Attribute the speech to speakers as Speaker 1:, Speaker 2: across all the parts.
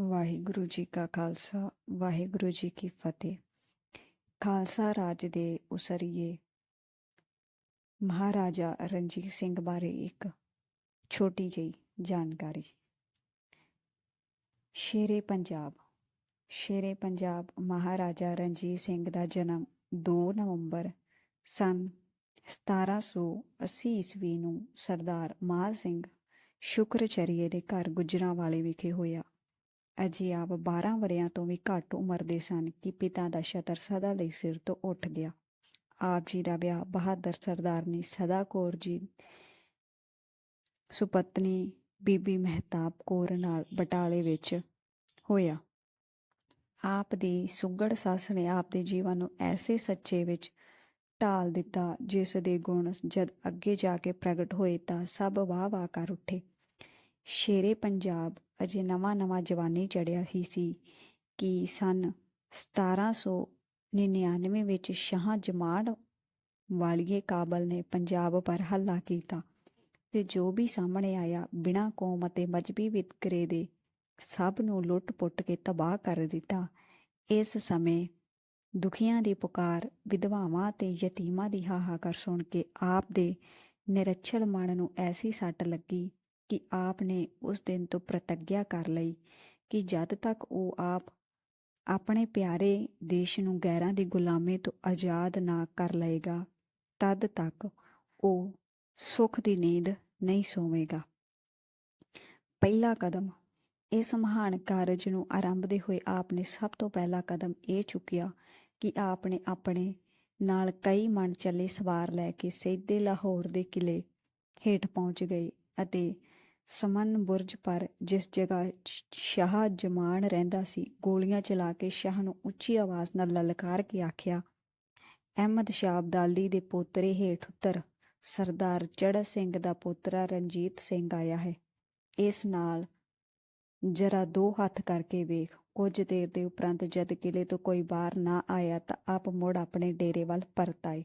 Speaker 1: ਵਾਹਿਗੁਰੂ ਜੀ ਕਾ ਖਾਲਸਾ, ਵਾਹਿਗੁਰੂ ਜੀ ਕੀ ਫਤਿਹ। ਖਾਲਸਾ ਰਾਜ ਦੇ ਉਸਰੀਏ। ਮਹਾਰਾਜਾ ਰਣਜੀਤ ਸਿੰਘ ਬਾਰੇ ਇੱਕ ਛੋਟੀ ਜਿਹੀ ਜਾਣਕਾਰੀ। ਸ਼ੇਰੇ ਪੰਜਾਬ। ਸ਼ੇਰੇ ਪੰਜਾਬ ਮਹਾਰਾਜਾ ਰਣਜੀਤ ਸਿੰਘ ਦਾ ਜਨਮ 2 ਨਵੰਬਰ ਸਨ 1780 ਈਸਵੀ ਨੂੰ ਸਰਦਾਰ ਮਾਲ ਸਿੰਘ ਸ਼ੁਕਰਚਰੀਏ ਦੇ ਘਰ ਗੁਜਰਾਂਵਾਲੇ ਵਿਖੇ ਹੋਇਆ। ਅਜੇ ਆਪ 12 ਵਰਿਆਂ ਤੋਂ ਵੀ ਘੱਟ ਉਮਰ ਦੇ ਸਨ ਕਿ ਪਿਤਾ ਦਾ ਛਤਰ ਸਦਾ ਲਈ ਸਿਰ ਤੋਂ ਉੱਠ ਗਿਆ। ਆਪ ਜੀ ਦਾ ਵਿਆਹ ਬਹਾਦਰ ਸਰਦਾਰਨੀ ਸਦਾ ਕੌਰ ਜੀ ਸੁਪਤਨੀ ਬੀਬੀ ਮਹਿਤਾਬ ਕੌਰ ਨਾਲ ਬਟਾਲੇ ਵਿੱਚ ਹੋਇਆ। ਆਪ ਦੀ ਸੁਗੜ ਸੱਸ ਨੇ ਆਪ ਦੇ ਜੀਵਨ ਨੂੰ ਐਸੇ ਸੱਚੇ ਵਿੱਚ ਢਾਲ ਦਿੱਤਾ ਜਿਸ ਦੇ ਗੁਣ ਜਦ ਅੱਗੇ ਜਾ ਕੇ ਪ੍ਰਗਟ ਹੋਏ ਤਾਂ ਸਭ ਵਾਹ ਵਾਹ ਕਰ ਉੱਠੇ। ਸ਼ੇਰੇ ਪੰਜਾਬ ਅਜੇ ਨਵਾਂ ਨਵਾਂ ਜਵਾਨੀ ਚੜਿਆ ਹੀ ਸੀ ਕਿ ਸਨ 1799 ਵਿੱਚ ਸ਼ਾਹ ਜਮਾੜ ਵਾਲੀਏ ਕਾਬਲ ਨੇ ਪੰਜਾਬ ਪਰ ਹੱਲਾ ਕੀਤਾ ਤੇ ਜੋ ਵੀ ਸਾਹਮਣੇ ਆਇਆ ਬਿਨਾਂ ਕੌਮ ਅਤੇ ਮਜਬੀ ਵਿਤਕਰੇ ਦੇ ਸਭ ਨੂੰ ਲੁੱਟ-ਪੁੱਟ ਕੇ ਤਬਾਹ ਕਰ ਦਿੱਤਾ। ਇਸ ਸਮੇਂ ਦੁਖੀਆਂ ਦੀ ਪੁਕਾਰ, ਵਿਧਵਾਵਾਂ ਤੇ ਯਤੀਮਾਂ ਦੀ ਹਾਹਾਕਾਰ ਸੁਣ ਕੇ ਆਪ ਦੇ ਨਿਰਛਲ ਮਨ ਨੂੰ ਐਸੀ ਸੱਟ ਲੱਗੀ ਕਿ ਆਪ ਨੇ ਉਸ ਦਿਨ ਤੋਂ ਪ੍ਰਤੱਗਿਆ ਕਰ ਲਈ ਕਿ ਜਦ ਤੱਕ ਉਹ ਆਪ ਆਪਣੇ ਪਿਆਰੇ ਦੇਸ਼ ਨੂੰ ਗੈਰਾਂ ਦੀ ਗੁਲਾਮੀ ਤੋਂ ਆਜ਼ਾਦ ਨਾ ਕਰ ਲਏਗਾ, ਤਦ ਤੱਕ ਉਹ ਸੁੱਖ ਦੀ ਨੀਂਦ ਨਹੀਂ ਸੋਵੇਗਾ। ਪਹਿਲਾ ਕਦਮ, ਇਸ ਮਹਾਨ ਕਾਰਜ ਨੂੰ ਆਰੰਭਦੇ ਹੋਏ ਆਪ ਨੇ ਸਭ ਤੋਂ ਪਹਿਲਾ ਕਦਮ ਇਹ ਚੁੱਕਿਆ ਕਿ ਆਪ ਨੇ ਆਪਣੇ ਨਾਲ ਕਈ ਮਨ ਚੱਲੇ ਸਵਾਰ ਲੈ ਕੇ ਸਿੱਧੇ ਲਾਹੌਰ ਦੇ ਕਿਲੇ ਹੇਠ ਪਹੁੰਚ ਗਏ ਅਤੇ ਸਮਨ ਬੁਰਜ ਪਰ ਜਿਸ ਜਗ੍ਹਾ ਸ਼ਾਹ ਜਮਾਨ ਰਹਿੰਦਾ ਸੀ, ਗੋਲੀਆਂ ਚਲਾ ਕੇ ਸ਼ਾਹ ਨੂੰ ਉੱਚੀ ਆਵਾਜ਼ ਨਾਲ ਲਲਕਾਰ ਕੇ ਆਖਿਆ, ਅਹਿਮਦ ਸ਼ਾਹ ਅਬਦਾਲੀ ਦੇ ਪੋਤਰੇ ਹੇਠ ਉਤਰ। ਸਰਦਾਰ ਚੜ੍ਹ ਸਿੰਘ ਦਾ ਪੋਤਰਾ ਰਣਜੀਤ ਸਿੰਘ ਆਇਆ ਹੈ। ਇਸ ਨਾਲ ਜਰਾ ਦੋ ਹੱਥ ਕਰਕੇ ਵੇਖ। ਕੁਝ ਦੇਰ ਦੇ ਉਪਰੰਤ ਜਦ ਕਿਲੇ ਤੋਂ ਕੋਈ ਬਾਹਰ ਨਾ ਆਇਆ ਤਾਂ ਆਪ ਮੁੜ ਆਪਣੇ ਡੇਰੇ ਵੱਲ ਪਰਤ ਆਏ।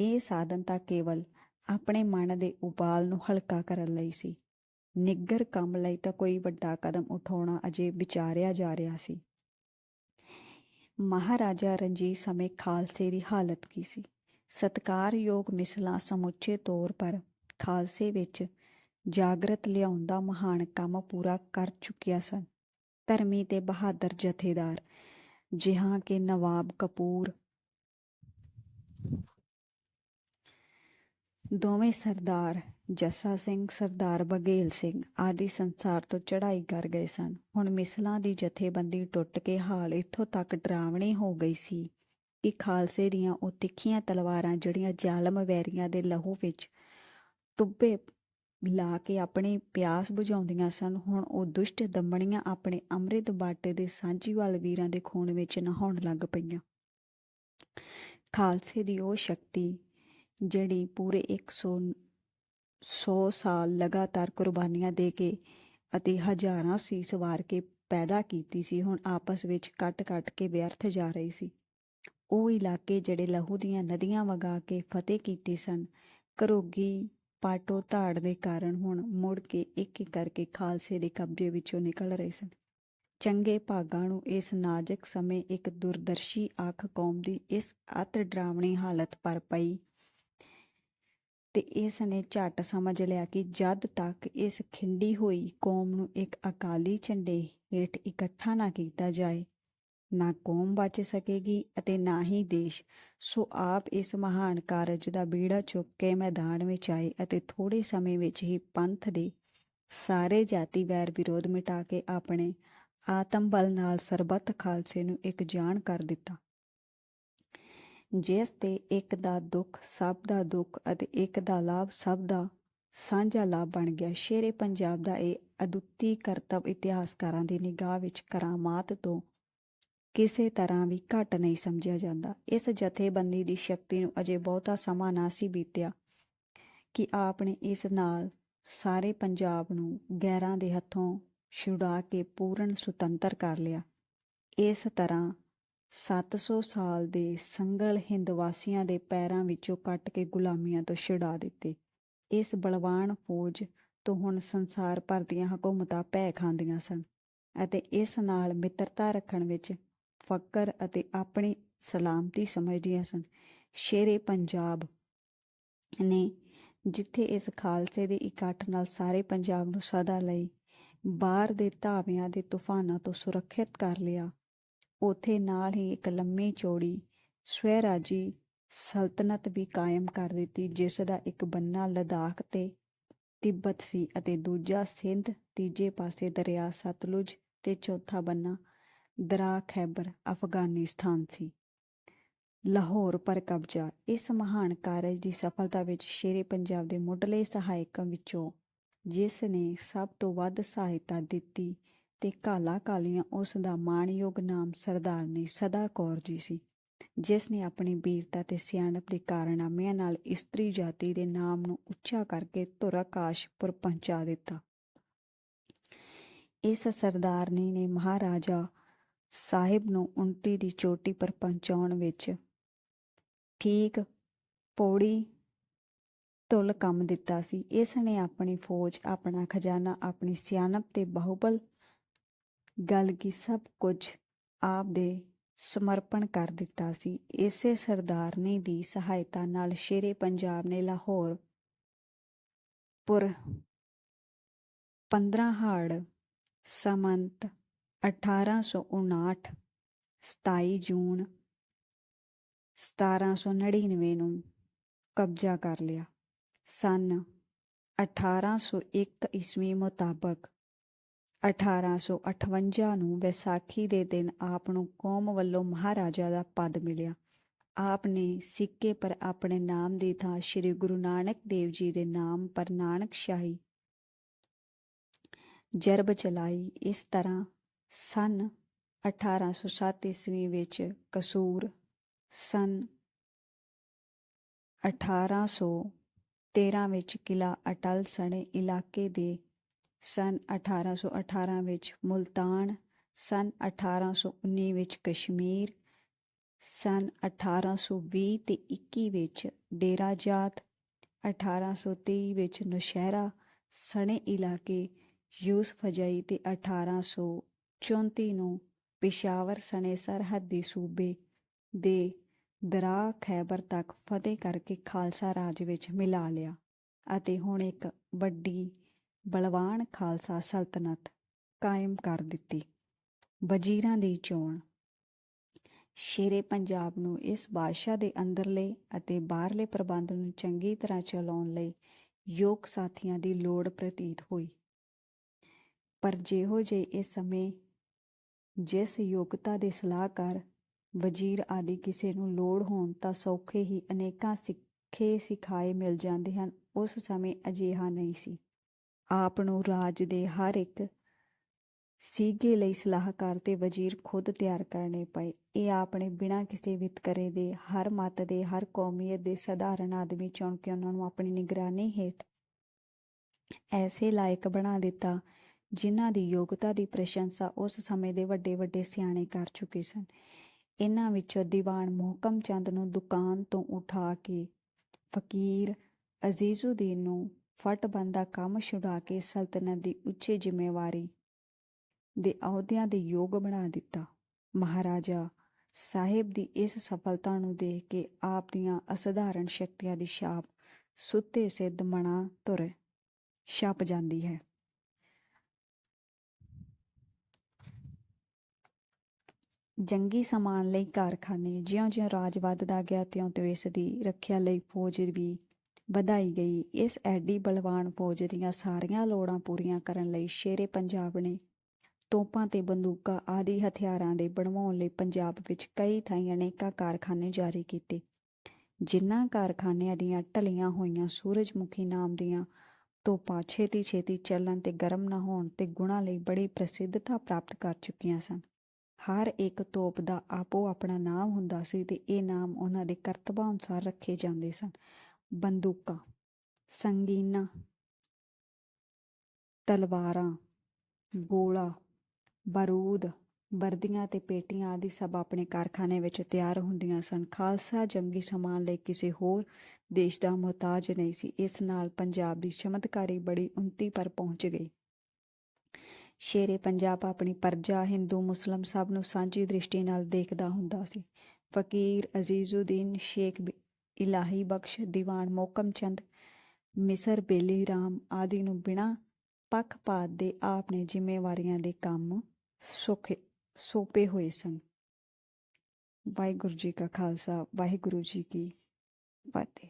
Speaker 1: ਇਹ ਸਾਧਨ ਤਾਂ ਕੇਵਲ ਆਪਣੇ ਮਨ ਦੇ ਉਬਾਲ ਨੂੰ ਹਲਕਾ ਕਰਨ ਲਈ ਸੀ। ਨਿੱਗਰ ਕੰਮ ਲਈ ਤਾਂ ਕੋਈ ਵੱਡਾ ਕਦਮ ਉਠਾਉਣਾ ਅਜੇ ਵਿਚਾਰਿਆ ਜਾ ਰਿਹਾ ਸੀ। ਮਹਾਰਾਜਾ ਰਣਜੀਤ ਸਮੇਂ ਖਾਲਸੇ ਦੀ ਹਾਲਤ ਕੀ ਸੀ? ਸਤਕਾਰਯੋਗ ਮਿਸਲਾਂ ਸਮੁੱਚੇ ਤੌਰ ਪਰ ਖਾਲਸੇ ਵਿੱਚ ਜਾਗਰਤ ਲਿਆਉਣ ਦਾ ਮਹਾਨ ਕੰਮ ਪੂਰਾ ਕਰ ਚੁੱਕਿਆ ਸਨ। ਧਰਮੀ ਤੇ ਬਹਾਦਰ ਜਥੇਦਾਰ, ਜਿਹਾਂ ਕਿ ਨਵਾਬ ਕਪੂਰ। ਦੋਵੇਂ ਸਰਦਾਰ ਜੱਸਾ ਸਿੰਘ, ਸਰਦਾਰ ਬਗੇਲ ਸਿੰਘ ਆਦਿ ਸੰਸਾਰ ਤੋਂ ਚੜ੍ਹਾਈ ਕਰ ਗਏ ਸਨ। ਹੁਣ ਮਿਸਲਾਂ ਦੀ ਜਥੇਬੰਦੀ ਟੁੱਟ ਕੇ ਹਾਲ ਇੱਥੋਂ ਤੱਕ ਡਰਾਵਣੀ ਹੋ ਗਈ ਸੀ ਕਿ ਖਾਲਸੇ ਦੀਆਂ ਉਹ ਤਿੱਖੀਆਂ ਤਲਵਾਰਾਂ ਜਿਹੜੀਆਂ ਜ਼ਾਲਮ ਵੈਰੀਆਂ ਦੇ ਲਹੂ ਵਿੱਚ ਟੁੱਬੇ ਲਾ ਕੇ ਆਪਣੀ ਪਿਆਸ ਬੁਝਾਉਂਦੀਆਂ ਸਨ, ਹੁਣ ਉਹ ਦੁਸ਼ਟ ਦਮਣੀਆਂ ਆਪਣੇ ਅੰਮ੍ਰਿਤ ਬਾਟੇ ਦੇ ਸਾਂਝੀਵਾਲ ਵੀਰਾਂ ਦੇ ਖੂਨ ਵਿੱਚ ਨਹਾਉਣ ਲੱਗ ਪਈਆਂ। ਖਾਲਸੇ ਦੀ ਉਹ ਸ਼ਕਤੀ ਜਿਹੜੀ ਪੂਰੇ 100 100 ਸਾਲ ਲਗਾਤਾਰ ਕੁਰਬਾਨੀਆਂ ਦੇ ਕੇ ਅਤੇ ਹਜ਼ਾਰਾਂ ਸੀਸ ਵਾਰ ਕੇ ਪੈਦਾ ਕੀਤੀ ਸੀ, ਹੁਣ ਆਪਸ ਵਿੱਚ ਕੱਟ-ਕੱਟ ਕੇ ਵਿਅਰਥ ਜਾ ਰਹੀ ਸੀ। ਉਹ ਇਲਾਕੇ ਜਿਹੜੇ ਲਹੂ ਦੀਆਂ ਨਦੀਆਂ ਵਗਾ ਕੇ ਫਤਿਹ ਕੀਤੇ ਸਨ ਕਰੋਗੀ ਪਾਟੋ ਧਾੜ ਦੇ ਕਾਰਨ ਹੁਣ ਮੁੜ ਕੇ ਇੱਕ ਇੱਕ ਕਰਕੇ ਖਾਲਸੇ ਦੇ ਕਬਜ਼ੇ ਵਿੱਚੋਂ ਨਿਕਲ ਰਹੇ ਸਨ। ਚੰਗੇ ਭਾਗਾਂ ਨੂੰ ਇਸ ਨਾਜ਼ੁਕ ਸਮੇਂ ਇੱਕ ਦੁਰਦਰਸ਼ੀ ਅੱਖ ਕੌਮ ਦੀ ਇਸ ਅਤ ਡਰਾਵਣੀ ਹਾਲਤ ਪਰ ਪਈ ਤੇ ਇਸ ਨੇ ਝਟ ਸਮਝ ਲਿਆ ਕਿ ਜਦ ਤੱਕ ਇਸ ਖਿੰਡੀ ਹੋਈ ਕੌਮ ਨੂੰ ਇੱਕ ਅਕਾਲੀ ਝੰਡੇ ਹੇਠ ਇਕੱਠਾ ਨਾ ਕੀਤਾ ਜਾਏ, ਨਾ ਕੌਮ ਬਚ ਸਕੇਗੀ ਅਤੇ ਨਾ ਹੀ ਦੇਸ਼। ਸੋ ਆਪ ਇਸ ਮਹਾਨ ਕਾਰਜ ਦਾ ਬੀੜਾ ਚੁੱਕ ਕੇ ਮੈਦਾਨ ਵਿੱਚ ਆਏ ਅਤੇ ਥੋੜੇ ਸਮੇਂ ਵਿੱਚ ਹੀ ਪੰਥ ਦੇ ਸਾਰੇ ਜਾਤੀ ਵੈਰ ਵਿਰੋਧ ਮਿਟਾ ਕੇ ਆਪਣੇ ਆਤਮ ਬਲ ਨਾਲ ਸਰਬੱਤ ਖਾਲਸੇ ਨੂੰ ਇੱਕ ਜਾਣ ਕਰ ਦਿੱਤਾ। ਜਿਸ ਤੇ ਇੱਕ ਦਾ ਦੁੱਖ, ਸਭ ਦਾ ਦੁੱਖ ਅਤੇ ਇੱਕ ਦਾ ਲਾਭ, ਸਭ ਦਾ ਸਾਂਝਾ ਲਾਭ ਬਣ ਗਿਆ। ਸ਼ੇਰੇ ਪੰਜਾਬ ਦਾ ਇਹ ਅਦੁੱਤੀ ਕਰਤਵ ਇਤਿਹਾਸਕਾਰਾਂ ਦੀ ਨਿਗਾਹ ਵਿੱਚ ਕਰਾਮਾਤ ਤੋਂ ਕਿਸੇ ਤਰ੍ਹਾਂ ਵੀ ਘੱਟ ਨਹੀਂ ਸਮਝਿਆ ਜਾਂਦਾ। ਇਸ ਜਥੇਬੰਦੀ ਦੀ ਸ਼ਕਤੀ ਨੂੰ ਅਜੇ ਬਹੁਤਾ ਸਮਾਂ ਨਾ ਸੀ ਬੀਤਿਆ ਕਿ ਆਪ ਨੇ ਇਸ ਨਾਲ ਸਾਰੇ ਪੰਜਾਬ ਨੂੰ ਗੈਰਾਂ ਦੇ ਹੱਥੋਂ ਛੁਡਾ ਕੇ ਪੂਰਨ ਸੁਤੰਤਰ ਕਰ ਲਿਆ। ਇਸ ਤਰ੍ਹਾਂ 700 ਸਾਲ ਦੇ ਸੰਗਲ ਹਿੰਦ ਵਾਸੀਆਂ ਦੇ ਪੈਰਾਂ ਵਿੱਚੋਂ ਕੱਟ ਕੇ ਗੁਲਾਮੀਆਂ ਤੋਂ ਛੁਡਾ ਦਿੱਤੇ। ਇਸ ਬਲਵਾਨ ਫੌਜ ਤੋਂ ਹੁਣ ਸੰਸਾਰ ਭਰ ਦੀਆਂ ਹਕੂਮਤਾਂ ਭੈ ਖਾਂਦੀਆਂ ਸਨ ਅਤੇ ਇਸ ਨਾਲ ਮਿੱਤਰਤਾ ਰੱਖਣ ਵਿੱਚ ਫਕਰ ਅਤੇ ਆਪਣੀ ਸਲਾਮਤੀ ਸਮਝਦੀਆਂ ਸਨ। ਸ਼ੇਰੇ ਪੰਜਾਬ ਨੇ ਜਿੱਥੇ ਇਸ ਖਾਲਸੇ ਦੇ ਇਕੱਠ ਨਾਲ ਸਾਰੇ ਪੰਜਾਬ ਨੂੰ ਸਦਾ ਲਈ ਬਾਹਰ ਦੇ ਧਾਵਿਆਂ ਦੇ ਤੂਫਾਨਾਂ ਤੋਂ ਸੁਰੱਖਿਅਤ ਕਰ ਲਿਆ ਉਥੇ ਨਾਲ ਹੀ ਇੱਕ ਲੰਮੀ ਚੌੜੀ ਸਵੈਰਾਜੀ ਸਲਤਨਤ ਵੀ ਕਾਇਮ ਕਰ ਦਿੱਤੀ, ਜਿਸ ਦਾ ਇੱਕ ਬੰਨਾ ਲਦਾਖ ਤੇ ਤਿੱਬਤ ਸੀ ਅਤੇ ਦੂਜਾ ਸਿੰਧ, ਤੀਜੇ ਪਾਸੇ ਦਰਿਆ ਸਤਲੁਜ ਤੇ ਚੌਥਾ ਬੰਨਾ ਦਰਾ ਖੈਬਰ ਅਫਗਾਨਿਸਤਾਨ ਸੀ। ਲਾਹੌਰ ਪਰ ਕਬਜ਼ਾ, ਇਸ ਮਹਾਨ ਕਾਰਜ ਦੀ ਸਫਲਤਾ ਵਿੱਚ ਸ਼ੇਰੇ ਪੰਜਾਬ ਦੇ ਮੁੱਢਲੇ ਸਹਾਇਕਾਂ ਵਿੱਚੋਂ ਜਿਸ ਨੇ ਸਭ ਤੋਂ ਵੱਧ ਸਹਾਇਤਾ ਦਿੱਤੀ ਤੇ ਕਾਲਾ ਕਾਲੀਆਂ ਉਸ ਦਾ ਮਾਣਯੋਗ ਨਾਮ ਸਰਦਾਰਨੀ ਸਦਾ ਕੌਰ ਜੀ ਸੀ, ਜਿਸ ਨੇ ਆਪਣੀ ਵੀਰਤਾ ਤੇ ਸਿਆਣਪ ਦੇ ਕਾਰਨਾਮਿਆਂ ਨਾਲ ਇਸਤਰੀ ਜਾਤੀ ਦੇ ਨਾਮ ਨੂੰ ਉੱਚਾ ਕਰਕੇ ਧੁਰ ਆਕਾਸ਼ਪੁਰ ਪਹੁੰਚਾ ਦਿੱਤਾ। ਇਸ ਸਰਦਾਰਨੀ ਨੇ ਮਹਾਰਾਜਾ ਸਾਹਿਬ ਨੂੰ ਉਨਤੀ ਦੀ ਚੋਟੀ ਪਰ ਪਹੁੰਚਾਉਣ ਵਿੱਚ ਠੀਕ ਪੌੜੀ ਤੁਲ ਕੰਮ ਦਿੱਤਾ ਸੀ। ਇਸ ਨੇ ਆਪਣੀ ਫੌਜ, ਆਪਣਾ ਖਜ਼ਾਨਾ, ਆਪਣੀ ਸਿਆਣਪ ਤੇ ਬਹੁਬਲ ਗੱਲ ਕੀ ਸਭ ਕੁਝ ਆਪ ਦੇ ਸਮਰਪਣ ਕਰ ਦਿੱਤਾ ਸੀ। ਇਸੇ ਸਰਦਾਰਨੀ ਦੀ ਸਹਾਇਤਾ ਨਾਲ ਸ਼ੇਰੇ ਪੰਜਾਬ ਨੇ ਲਾਹੌਰ ਪੁਰ 15 ਹਾੜ ਸਮੰਤ 1859 27 ਜੂਨ 1799 ਨੂੰ ਕਬਜ਼ਾ ਕਰ ਲਿਆ। ਸਨ 1801 ਈਸਵੀ ਮੁਤਾਬਕ 1858 ਨੂੰ ਵਿਸਾਖੀ ਦੇ ਦਿਨ ਆਪ ਨੂੰ ਕੌਮ ਵੱਲੋਂ ਮਹਾਰਾਜਾ ਦਾ ਪਦ ਮਿਲਿਆ। ਆਪ ਨੇ ਸਿੱਕੇ ਪਰ ਆਪਣੇ ਨਾਮ ਦੀ ਥਾਂ ਸ੍ਰੀ ਗੁਰੂ ਨਾਨਕ ਦੇਵ ਜੀ ਦੇ ਨਾਮ ਪਰ ਨਾਨਕ ਸ਼ਾਹੀ ਜਰਬ ਚਲਾਈ। ਇਸ ਤਰ੍ਹਾਂ ਸਨ 1807 ਈਸਵੀ ਵਿੱਚ ਕਸੂਰ, ਸਨ 1813 ਵਿੱਚ ਕਿਲਾ ਅਟਲ ਸਣੇ ਇਲਾਕੇ ਦੇ ਸਨ 1818 ਵਿੱਚ ਮੁਲਤਾਨ, ਸਨ 1819 ਵਿੱਚ ਕਸ਼ਮੀਰ, ਸਨ 1820 ਤੇ 21 ਵਿੱਚ ਡੇਰਾ ਜਾਤ 1823 ਵਿੱਚ ਨੁਸ਼ਹਿਰਾ, ਸਣੇ ਇਲਾਕੇ ਯੂਸਫ ਜਈ ਤੇ 1834 ਨੂੰ ਪਿਸ਼ਾਵਰ ਸਣੇ ਸਰਹੱਦੀ ਸੂਬੇ ਦੇ ਦਰਾ ਖੈਬਰ ਤੱਕ ਫਤਿਹ ਕਰਕੇ ਖਾਲਸਾ ਰਾਜ ਵਿੱਚ ਮਿਲਾ ਲਿਆ ਅਤੇ ਹੁਣ ਇੱਕ ਵੱਡੀ ਬਲਵਾਨ ਖਾਲਸਾ ਸਲਤਨਤ ਕਾਇਮ ਕਰ ਦਿੱਤੀ। ਵਜ਼ੀਰਾਂ ਦੀ ਚੋਣ। ਸ਼ੇਰੇ ਪੰਜਾਬ ਨੂੰ ਇਸ ਬਾਦਸ਼ਾਹ ਦੇ ਅੰਦਰਲੇ ਅਤੇ ਬਾਹਰਲੇ ਪ੍ਰਬੰਧ ਨੂੰ ਚੰਗੀ ਤਰ੍ਹਾਂ ਚਲਾਉਣ ਲਈ ਯੋਗ ਸਾਥੀਆਂ ਦੀ ਲੋੜ ਪ੍ਰਤੀਤ ਹੋਈ। ਪਰ ਜਿਹੋ ਜੇ ਇਸ ਸਮੇਂ ਜਿਸ ਯੋਗਤਾ ਦੇ ਸਲਾਹਕਾਰ ਵਜ਼ੀਰ ਆਦਿ ਕਿਸੇ ਨੂੰ ਲੋੜ ਹੋਣ ਤਾਂ ਸੌਖੇ ਹੀ ਅਨੇਕਾਂ ਸਿੱਖੇ ਸਿਖਾਏ ਮਿਲ ਜਾਂਦੇ ਹਨ, ਉਸ ਸਮੇਂ ਅਜਿਹਾ ਨਹੀਂ ਸੀ। ਆਪ ਨੂੰ ਰਾਜ ਦੇ ਹਰ ਇੱਕ ਸੀਗੇ ਲਈ ਸਲਾਹਕਾਰ ਤੇ ਵਜ਼ੀਰ ਖੁਦ ਤਿਆਰ ਕਰਨੇ ਪਏ। ਇਹ ਆਪਣੇ ਬਿਨਾਂ ਕਿਸੇ ਵਿਤਕਰੇ ਦੇ, ਹਰ ਮਤ ਦੇ, ਹਰ ਕੌਮੀਅਤ ਦੇ ਸਧਾਰਨ ਆਦਮੀ ਚੁਣ ਕੇ ਉਹਨਾਂ ਨੂੰ ਆਪਣੀ ਨਿਗਰਾਨੀ ਹੇਠ ਐਸੇ ਲਾਇਕ ਬਣਾ ਦਿੱਤਾ, ਜਿਨ੍ਹਾਂ ਦੀ ਯੋਗਤਾ ਦੀ ਪ੍ਰਸ਼ੰਸਾ ਉਸ ਸਮੇਂ ਦੇ ਵੱਡੇ ਵੱਡੇ ਸਿਆਣੇ ਕਰ ਚੁੱਕੇ ਸਨ। ਇਹਨਾਂ ਵਿੱਚੋਂ ਦੀਵਾਨ ਮੁਹਕਮ ਚੰਦ ਨੂੰ ਦੁਕਾਨ ਤੋਂ ਉਠਾ ਕੇ ਫਕੀਰ ਅਜ਼ੀਜ਼ੁਦੀਨ ਨੂੰ ਫਟ ਦਾ ਕੰਮ ਛੁਡਾ ਕੇ ਸਲਤਨਤ ਦੀ ਉੱਚੇ ਜ਼ਿੰਮੇਵਾਰੀ ਦੇ ਅਹੁਦਿਆਂ ਦੇ ਯੋਗ ਬਣਾ ਦਿੱਤਾ। ਮਹਾਰਾਜਾ ਸਾਹਿਬ ਦੀ ਇਸ ਸਫਲਤਾ ਨੂੰ ਦੇਖ ਕੇ ਆਪ ਦੀਆਂ ਅਸਧਾਰਨ ਸ਼ਕਤੀਆਂ ਦੀ ਛਾਪ ਸੁੱਤੇ ਸਿੱਧ ਮਣਾ ਤੁਰ ਛਪ ਜਾਂਦੀ ਹੈ। ਜੰਗੀ ਸਮਾਨ ਲਈ ਕਾਰਖਾਨੇ ਜਿਉਂ-ਜਿਉਂ ਰਾਜ ਵੱਧਦਾ ਗਿਆ, ਤਿਉਂ-ਤਿਉਂ ਇਸ ਦੀ ਰੱਖਿਆ ਲਈ ਫੌਜ ਵੀ ਵਧਾਈ ਗਈ। ਇਸ ਐਡੀ ਬਲਵਾਨ ਫੌਜ ਦੀਆਂ ਸਾਰੀਆਂ ਲੋੜਾਂ ਪੂਰੀਆਂ ਕਰਨ ਲਈ ਸ਼ੇਰੇ ਪੰਜਾਬ ਨੇ ਤੋਪਾਂ ਤੇ ਬੰਦੂਕਾਂ ਆਦਿ ਹਥਿਆਰਾਂ ਦੇ ਬਣਵਾਉਣ ਲਈ ਪੰਜਾਬ ਵਿੱਚ ਕਈ ਥਾਈਂ ਅਨੇਕਾਂ ਕਾਰਖਾਨੇ ਜਾਰੀ ਕੀਤੇ। ਜਿਨ੍ਹਾਂ ਕਾਰਖਾਨਿਆਂ ਦੀਆਂ ਢਲੀਆਂ ਹੋਈਆਂ ਸੂਰਜਮੁਖੀ ਨਾਮ ਦੀਆਂ ਤੋਪਾਂ ਛੇਤੀ-ਛੇਤੀ ਚੱਲਣ ਤੇ ਗਰਮ ਨਾ ਹੋਣ ਤੇ ਗੁਣਾਂ ਲਈ ਬੜੀ ਪ੍ਰਸਿੱਧਤਾ ਪ੍ਰਾਪਤ ਕਰ ਚੁੱਕੀਆਂ ਸਨ। ਹਰ ਇੱਕ ਤੋਪ ਦਾ ਆਪੋ ਆਪਣਾ ਨਾਮ ਹੁੰਦਾ ਸੀ ਤੇ ਇਹ ਨਾਮ ਉਹਨਾਂ ਦੇ ਕਰਤਬਾਂ ਅਨੁਸਾਰ ਰੱਖੇ ਜਾਂਦੇ ਸਨ। ਬੰਦੂਕਾਂ, ਸੰਗੀਨਾ, ਤਲਵਾਰਾਂ, ਗੋਲਾ, ਬਾਰੂਦ, ਵਰਦੀਆਂ ਤੇ ਪੇਟੀਆਂ ਆਦਿ ਸਭ ਆਪਣੇ ਕਾਰਖਾਨੇ ਵਿੱਚ ਤਿਆਰ ਹੁੰਦੀਆਂ ਸਨ। ਖਾਲਸਾ ਜੰਗੀ ਸਮਾਨ ਲਈ ਕਿਸੇ ਹੋਰ ਦੇਸ਼ ਦਾ ਮੁਹਤਾਜ ਨਹੀਂ ਸੀ। ਇਸ ਨਾਲ ਪੰਜਾਬ ਦੀ ਚਮਤਕਾਰੀ ਬੜੀ ਉਨਤੀ ਪਰ ਪਹੁੰਚ ਗਈ। ਸ਼ੇਰੇ ਪੰਜਾਬ ਆਪਣੀ ਪਰਜਾ ਹਿੰਦੂ ਮੁਸਲਮ ਸਭ ਨੂੰ ਸਾਂਝੀ ਦ੍ਰਿਸ਼ਟੀ ਨਾਲ ਦੇਖਦਾ ਹੁੰਦਾ ਸੀ। ਫਕੀਰ ਅਜ਼ੀਜ਼ੁਦੀਨ ਸ਼ੇਖ ਇਲਾਹੀ ਬਖਸ਼, ਦੀਵਾਨ ਮੋਕਮ ਚੰਦ, ਮਿਸਰ ਬੇਲੀ ਰਾਮ ਆਦਿ ਨੂੰ ਬਿਨਾਂ ਪੱਖਪਾਤ ਦੇ ਆਪ ਨੇ ਜ਼ਿੰਮੇਵਾਰੀਆਂ ਦੇ ਕੰਮ ਸੌਖੇ, ਸੌਂਪੇ ਹੋਏ ਸਨ। ਵਾਹਿਗੁਰੂ ਜੀ ਕਾ ਖਾਲਸਾ, ਵਾਹਿਗੁਰੂ ਜੀ ਕੀ ਫਤਿਹ।